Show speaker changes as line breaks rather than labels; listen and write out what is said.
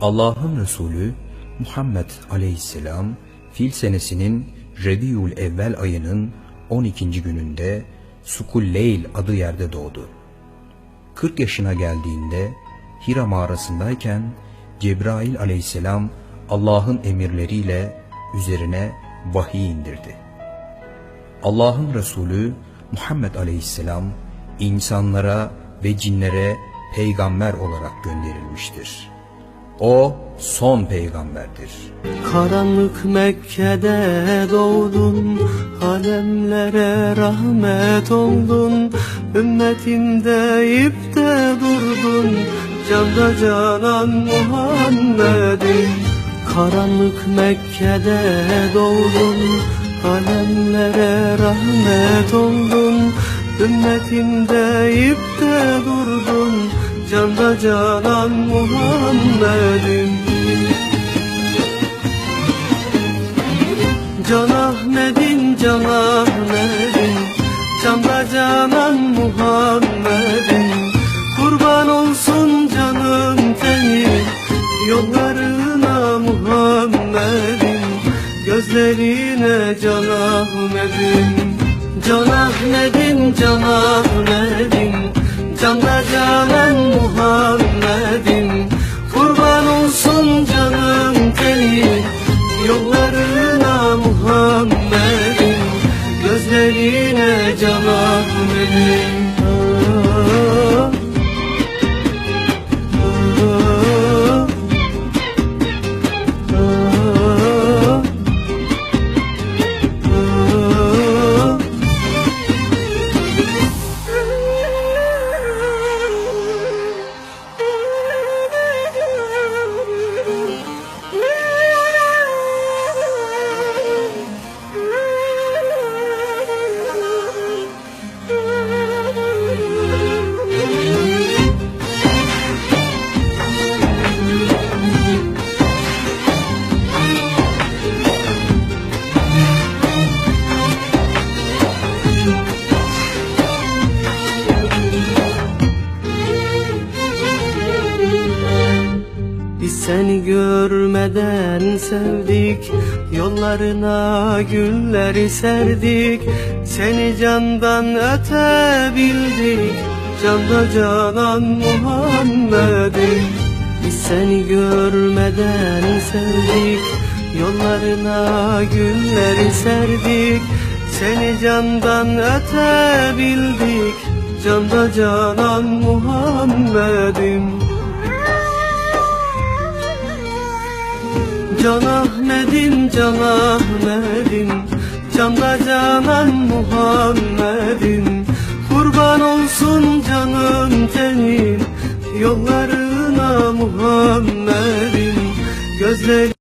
Allah'ın Resulü Muhammed Aleyhisselam fil senesinin Rebiül Evvel ayının 12. gününde Sukulleyl adı yerde doğdu. 40 yaşına geldiğinde Hira mağarasındayken Cebrail aleyhisselam Allah'ın emirleriyle üzerine vahiy indirdi. Allah'ın Resulü Muhammed aleyhisselam insanlara ve cinlere peygamber olarak gönderilmiştir. O son peygamberdir.
Karanlık Mekke'de doğdun Alemlere rahmet oldun. Ümmetinde ipte durdun Canda canan Muhammed'in Karanlık Mekke'de doğdun Alemlere rahmet oldun. Ümmetinde ipte durdun Canda canan Muhammed'in Can Ahmet'in Can Ahmet'in Canda canan Muhammed'in Kurban olsun canım tenin Yollarına Muhammed'in Gözlerine Can Ahmet'in Can Ahmet'in Can Ahmet'in Canda canan Can seni görmeden sevdik Yollarına gülleri serdik. Seni candan öte bildik Canda canan Muhammed'in Biz seni görmeden sevdik Yollarına gülleri serdik. Seni candan öte bildik Canda canan Muhammed'im Can Ahmet'in Can Ahmet'in Canda canan Muhammed'in Kurban olsun canım tenin Yollarına Muhammed'in Gözleri